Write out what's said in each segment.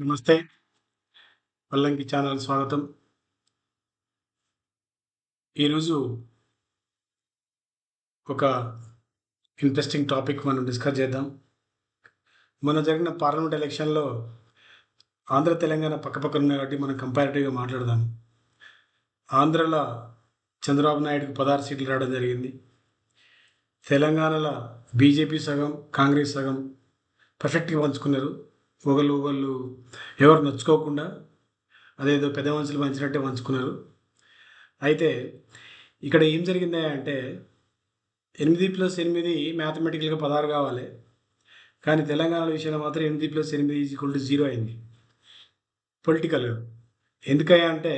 నమస్తే. పల్లంకి ఛానల్ స్వాగతం. ఈరోజు ఒక ఇంట్రెస్టింగ్ టాపిక్ మనం డిస్కస్ చేద్దాం. మొన్న జరిగిన పార్లమెంట్ ఎలక్షన్లో ఆంధ్ర తెలంగాణ పక్కపక్కన ఉన్నాయి కాబట్టి మనం కంపారిటివ్గా మాట్లాడదాం. ఆంధ్రలో చంద్రబాబు నాయుడుకి పదహారు సీట్లు రావడం జరిగింది. తెలంగాణలో బీజేపీ సగం కాంగ్రెస్ సగం పర్ఫెక్ట్గా పంచుకున్నారు. ఒకళ్ళు ఒకళ్ళు ఎవరు నచ్చుకోకుండా అదేదో పెద్ద మనుషులు పంచినట్టే పంచుకున్నారు. అయితే ఇక్కడ ఏం జరిగింది అంటే ఎనిమిది ప్లస్ ఎనిమిది మ్యాథమెటికల్గా పదహారు కావాలి. కానీ తెలంగాణ విషయంలో మాత్రం ఎనిమిది ప్లస్ ఎనిమిది ఈక్వల్ టు జీరో అయింది. పొలిటికల్గా ఎందుకయ్యా అంటే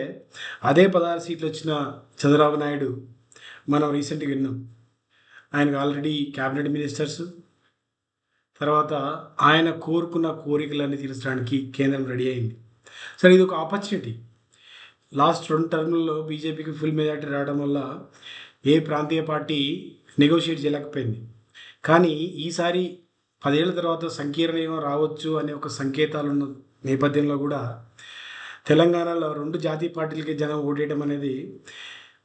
అదే పదహారు సీట్లు వచ్చిన చంద్రబాబు నాయుడు మనం రీసెంట్గా విన్నాం. ఆయనకు ఆల్రెడీ క్యాబినెట్ మినిస్టర్స్ తర్వాత ఆయన కోరుకున్న కోరికలన్నీ తీర్చడానికి కేంద్రం రెడీ అయింది. సరే ఇది ఒక ఆపర్చునిటీ. లాస్ట్ రెండు టర్మ్లలో బీజేపీకి ఫుల్ మెజార్టీ రావడం వల్ల ఏ ప్రాంతీయ పార్టీ నెగోషియేట్ చేయలేకపోయింది. కానీ ఈసారి పదేళ్ళ తర్వాత సంకీర్ణయం రావచ్చు అనే ఒక సంకేతాలు ఉన్న నేపథ్యంలో కూడా తెలంగాణలో రెండు జాతీయ పార్టీలకి జనం ఓటేయడం అనేది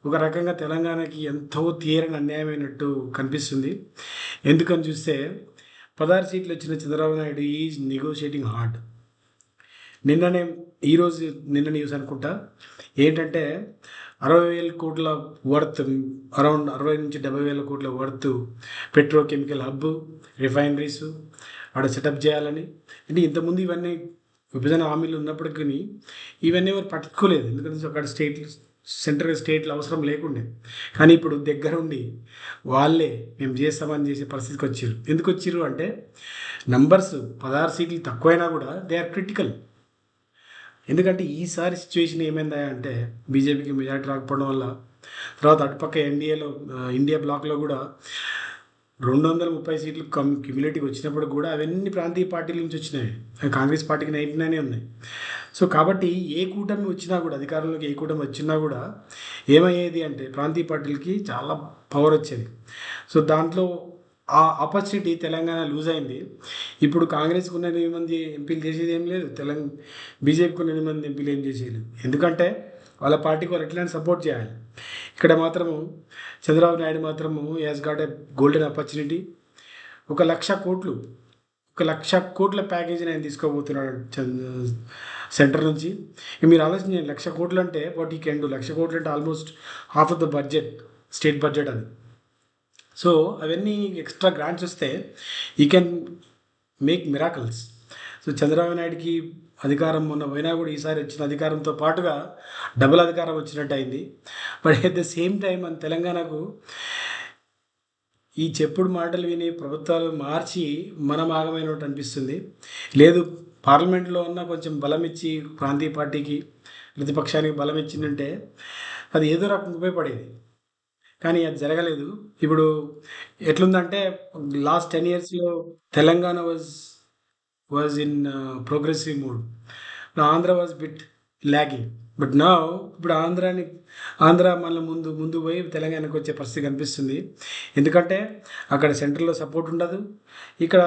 ఒక రకంగా తెలంగాణకి ఎంతో తీరని అన్యాయమైనట్టు కనిపిస్తుంది. ఎందుకని చూస్తే పదహారు సీట్లు వచ్చిన Chandrababu Naidu is negotiating hard. నిన్ననే ఈరోజు నిన్న న్యూస్ అనుకుంటా ఏంటంటే అరవై వేల కోట్ల వర్త్ అరౌండ్ అరవై నుంచి డెబ్బై వేల కోట్ల వర్త్ పెట్రోకెమికల్ హబ్ రిఫైనరీస్ ఆడ సెటప్ చేయాలని. అంటే ఇంతకుముందు ఇవన్నీ విభజన హామీలు ఉన్నప్పటికీ ఇవన్నీ ఎవరు పట్టుకోలేదు ఎందుకంటే అక్కడ స్టేట్ సెంట్రల్ స్టేట్లు అవసరం లేకుండే. కానీ ఇప్పుడు దగ్గరుండి వాళ్ళే మేము చేస్తామని చేసే పరిస్థితికి వచ్చారు ఎందుకు వచ్చారు అంటే నంబర్స్ పదహారు సీట్లు తక్కువైనా కూడా దే ఆర్ క్రిటికల్. ఎందుకంటే ఈసారి సిచ్యువేషన్ ఏమైందా అంటే బీజేపీకి మెజార్టీ రాకపోవడం వల్ల తర్వాత అటుపక్క ఎన్డీఏలో ఇండియా బ్లాక్లో కూడా రెండు వందల ముప్పై సీట్లు కమ్ క్యూములేటివ్ వచ్చినప్పుడు కూడా అవన్నీ ప్రాంతీయ పార్టీల నుంచి వచ్చినాయి. కాంగ్రెస్ పార్టీకి నైన్టీ నైనే ఉన్నాయి. సో కాబట్టి ఏ కూటమి వచ్చినా కూడా అధికారంలోకి ఏ కూటమి వచ్చినా కూడా ఏమయ్యేది అంటే ప్రాంతీయ పార్టీలకి చాలా పవర్ వచ్చేది. సో దాంట్లో ఆ ఆపర్చునిటీ తెలంగాణ లూజ్ అయింది. ఇప్పుడు కాంగ్రెస్కి ఉన్న ఎనిమిది మంది ఎంపీలు చేసేది ఏం లేదు. తెలంగాణ బీజేపీకి ఉన్న ఎనిమిది మంది ఎంపీలు ఏం చేసేది ఎందుకంటే వాళ్ళ పార్టీకి వాళ్ళు ఎట్లా సపోర్ట్ చేయాలి. ఇక్కడ మాత్రము చంద్రబాబు నాయుడు మాత్రము has got a golden opportunity ఒక లక్ష కోట్లు ఒక లక్ష కోట్ల ప్యాకేజీని ఆయన తీసుకోబోతున్నాడు సెంటర్ నుంచి. మీరు ఆలోచించండి లక్ష కోట్లు అంటే వాట్ ఈ కెన్ డూ లక్ష కోట్లు అంటే almost half of the budget state budget అది. సో అవన్నీ ఎక్స్ట్రా గ్రాంట్స్ వస్తే he can make miracles so Chandrababu నాయుడికి అధికారం మొన్న పోయినా కూడా ఈసారి వచ్చిన అధికారంతో పాటుగా డబుల్ అధికారం వచ్చినట్టు అయింది. But at the same time మన తెలంగాణకు ఈ చెప్పుడు మాటలు విని ప్రభుత్వాలు మార్చి మనమాగమైనట్టు అనిపిస్తుంది. లేదు పార్లమెంట్లో ఉన్న కొంచెం బలం ఇచ్చి ప్రాంతీయ పార్టీకి ప్రతిపక్షానికి బలం ఇచ్చిందంటే అది ఏదో రకంగా ఉపయోగపడేది. కానీ అది జరగలేదు. ఇప్పుడు ఎట్లుందంటే లాస్ట్ టెన్ ఇయర్స్లో Telangana was was in progressive mood. Andhra was bit lagging but నా ఇప్పుడు ఆంధ్రాని ఆంధ్ర మళ్ళీ ముందు ముందు పోయి తెలంగాణకు వచ్చే పరిస్థితి కనిపిస్తుంది. ఎందుకంటే అక్కడ సెంట్రల్లో సపోర్ట్ ఉండదు. ఇక్కడ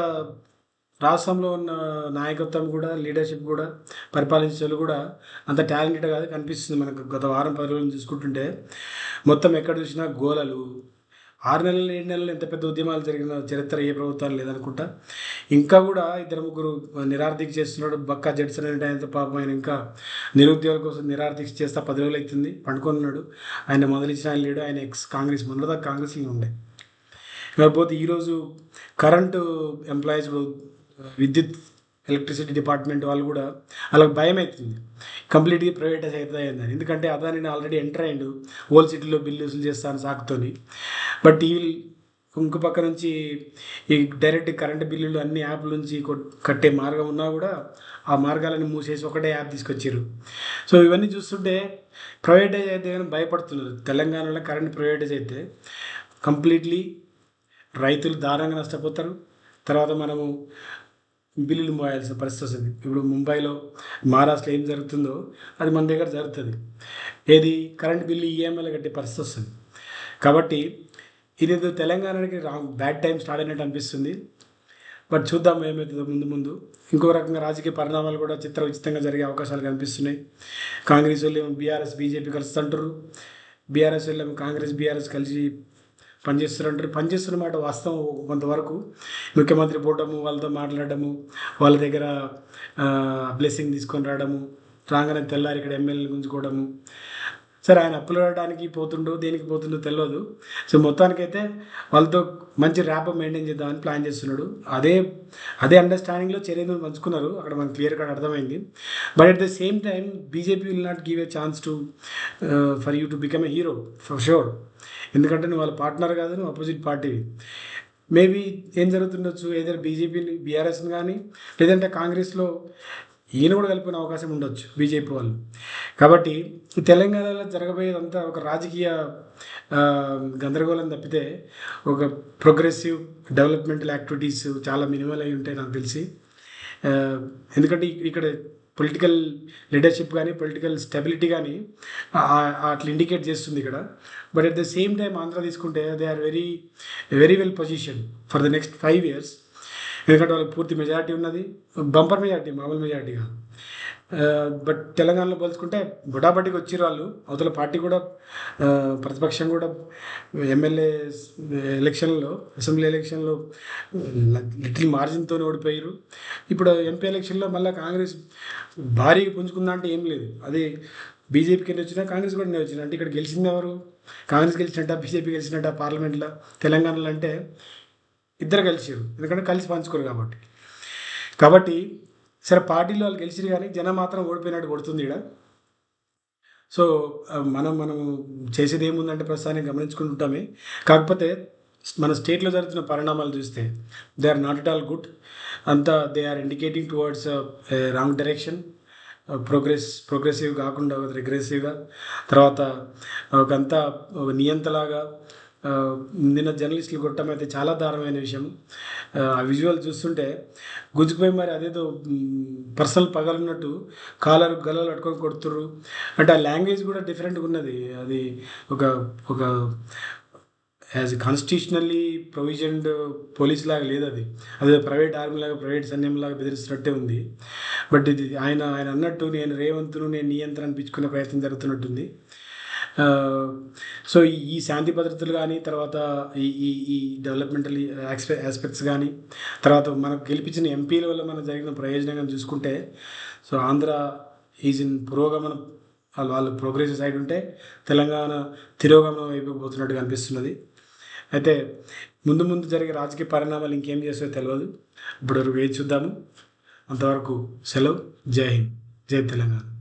రాష్ట్రంలో ఉన్న నాయకత్వం కూడా లీడర్షిప్ కూడా పరిపాలించే కూడా అంత టాలెంటెడ్ కాదు కనిపిస్తుంది మనకు. గత వారం పది రోజులు చూసుకుంటుంటే మొత్తం ఎక్కడ చూసినా గోలలు ఆరు నెలలు ఏడు నెలలు ఎంత పెద్ద ఉద్యమాలు జరిగిన చరిత్ర ఏ ప్రభుత్వాలు లేదనుకుంటా. ఇంకా కూడా ఇద్దరు ముగ్గురు నిరార్థిక చేస్తున్నాడు. బక్క జడ్సన్ అంటే ఆయనతో పాపం ఆయన ఇంకా నిరుద్యోగుల కోసం నిరార్థిక చేస్తా పది రోజులు అవుతుంది. పండుకున్నాడు. ఆయన మొదలిచ్చిన ఆయన లేడు. ఆయన ఎక్స్ కాంగ్రెస్ మొదలుదా కాంగ్రెస్లో ఉండే. కాకపోతే ఈరోజు కరెంటు ఎంప్లాయీస్ విద్యుత్ ఎలక్ట్రిసిటీ డిపార్ట్మెంట్ వాళ్ళు కూడా వాళ్ళకి భయం అవుతుంది కంప్లీట్గా ప్రైవేటైజ్ అవుతుంది ఎందుకంటే అదాని ఆల్రెడీ ఎంటర్ అయ్యిండు. హోల్ సిటీలో బిల్లు వసూలు చేస్తాను సాకుతోని. బట్ ఈ ఇంకో పక్క నుంచి ఈ డైరెక్ట్ కరెంట్ బిల్లులు అన్ని యాప్ల నుంచి కట్టే మార్గం ఉన్నా కూడా ఆ మార్గాలను మూసేసి ఒకటే యాప్ తీసుకొచ్చారు సో ఇవన్నీ చూస్తుంటే ప్రైవేటైజ్ అయితే కానీ భయపడుతున్నారు. తెలంగాణలో కరెంట్ ప్రైవేటైజ్ అయితే కంప్లీట్లీ రైతులు దారుణంగా నష్టపోతారు. తర్వాత మనము బిల్లులు మోయాల్సిన పరిస్థితి వస్తుంది. ఇప్పుడు ముంబైలో మహారాష్ట్రలో ఏం జరుగుతుందో అది మన దగ్గర జరుగుతుంది. ఏది? కరెంట్ బిల్లు ఈఎంఐలు కట్టే పరిస్థితి వస్తుంది. కాబట్టి ఇది తెలంగాణకి రా బ్యాడ్ టైం స్టార్ట్ అయినట్టు అనిపిస్తుంది. బట్ చూద్దాం ఏమవుతుందో ముందు ముందు. ఇంకో రకంగా రాజకీయ పరిణామాలు కూడా చిత్ర ఉచితంగా జరిగే అవకాశాలు కనిపిస్తున్నాయి. కాంగ్రెస్ వాళ్ళు ఏమో బీఆర్ఎస్ బీజేపీ కలుస్తుంటారు. బీఆర్ఎస్ వాళ్ళు ఏమో కాంగ్రెస్ బీఆర్ఎస్ కలిసి పనిచేస్తున్నారంటారు పనిచేస్తున్న మాట వాస్తవం కొంతవరకు. ముఖ్యమంత్రి పోవడము వాళ్ళతో మాట్లాడము వాళ్ళ దగ్గర బ్లెస్సింగ్ తీసుకొని రావడము రాగానే తెల్లారి ఇక్కడ ఎమ్మెల్యేలు గుంజుకోవడము. సరే ఆయన అప్పులు రావడానికి పోతుండో దేనికి పోతుండో తెలియదు సో మొత్తానికైతే వాళ్ళతో మంచి ర్యాప్ మెయింటైన్ చేద్దామని ప్లాన్ చేస్తున్నాడు. అదే అదే అండర్స్టాండింగ్లో చర్యలు పంచుకున్నారు. అక్కడ మనకు క్లియర్ కట్ అర్థమైంది. But at the same time BJP will not give a chance to for you to become a hero for sure ఎందుకంటే నువ్వు వాళ్ళ పార్ట్నర్ కాదు నువ్వు అపోజిట్ పార్టీ మేబీ ఏం జరుగుతుండొచ్చు? ఏదైనా బీజేపీని బీఆర్ఎస్ని కానీ లేదంటే కాంగ్రెస్లో ఈయన కూడా కలిపిన అవకాశం ఉండొచ్చు బీజేపీ వాళ్ళు. కాబట్టి తెలంగాణలో జరగబోయేదంతా ఒక రాజకీయ గందరగోళం తప్పితే ఒక ప్రోగ్రెసివ్ డెవలప్మెంటల్ యాక్టివిటీస్ చాలా మినిమల్ అయి ఉంటాయి నాకు తెలిసి. ఎందుకంటే ఇక్కడ పొలిటికల్ లీడర్షిప్ కానీ పొలిటికల్ స్టెబిలిటీ కానీ అట్లా ఇండికేట్ చేస్తుంది ఇక్కడ. But at the same time Andhra తీసుకుంటే they are very very well position for the next five years ఎందుకంటే వాళ్ళకి పూర్తి మెజారిటీ ఉన్నది బంపర్ మెజారిటీ మామూలు మెజారిటీగా బట్ తెలంగాణలో పోల్చుకుంటే బుడాబడికి వచ్చిర్రు వాళ్ళు. అవతల పార్టీ కూడా ప్రతిపక్షం కూడా ఎమ్మెల్యే ఎలక్షన్లో అసెంబ్లీ ఎలక్షన్లో లిటిల్ మార్జిన్తో ఓడిపోయారు ఇప్పుడు ఎంపీ ఎలక్షన్లో మళ్ళీ కాంగ్రెస్ భారీగా పుంజుకుందా అంటే ఏం లేదు. అది బీజేపీకి ఎన్ని వచ్చినా కాంగ్రెస్ కూడా ఎన్ని వచ్చినా. అంటే ఇక్కడ గెలిచింది ఎవరు? కాంగ్రెస్ గెలిచినట్ట బీజేపీ గెలిచినట్ట పార్లమెంట్లో తెలంగాణలో అంటే ఇద్దరు కలిసిరు ఎందుకంటే కలిసి పంచుకోరు కాబట్టి. కాబట్టి సరే పార్టీలో వాళ్ళు గెలిచిరు కానీ జనం మాత్రం ఓడిపోయినట్టు కొడుతుంది ఇక్కడ సో మనం మనం చేసేది ఏముందంటే ప్రస్తుతానికి గమనించుకుంటుంటామే కాకపోతే మన స్టేట్లో జరుగుతున్న పరిణామాలు చూస్తే they are not at all good. అంతా they are indicating towards wrong direction. Progress progressive కాకుండా రిగ్రెసివ్గా. తర్వాత ఒకంతా ఒక నియంతలాగా నిన్న జర్నలిస్టులు కొట్టడం అయితే చాలా దారుణమైన విషయం. ఆ, విజువల్ చూస్తుంటే గుంజుకుపోయి మరి అదేదో పర్సనల్ పగలున్నట్టు కాలర్ గలలు పట్టుకొని కొడుతుర్రు. అంటే ఆ లాంగ్వేజ్ కూడా డిఫరెంట్గా ఉన్నది. అది ఒక ఒక యాజ్ కాన్స్టిట్యూషనల్లీ ప్రొవిజన్డ్ పోలీస్ లాగా లేదు అది అదే ప్రైవేట్ ఆర్మీ లాగా ప్రైవేట్ సైన్యం లాగా బెదిరిస్తున్నట్టే ఉంది. బట్ ఇది ఆయన ఆయన అన్నట్టు నేను రేవంతును నేను నియంత్రణ అనిపించుకునే ప్రయత్నం జరుగుతున్నట్టుంది. సో ఈ- ఈ శాంతి భద్రతలు కానీ తర్వాత ఈ ఈ ఈ డెవలప్మెంటల్ ఆస్పెక్ట్స్ కానీ తర్వాత మనకు గెలిపించిన ఎంపీల వల్ల మనకు జరిగిన ప్రయోజనం చూసుకుంటే సో ఆంధ్ర ఈజ్ ఇన్ పురోగమనం వాళ్ళు వాళ్ళు ప్రోగ్రెస్ సైడ్ ఉంటే తెలంగాణ తిరోగమనం అయిపోతున్నట్టుగా అనిపిస్తున్నది. అయితే ముందు ముందు జరిగే రాజకీయ పరిణామాలు ఇంకేం చేస్తాయో తెలియదు ఇప్పుడు వేచి చూద్దాము. అంతవరకు సెలవు. జై హింద్. జై తెలంగాణ.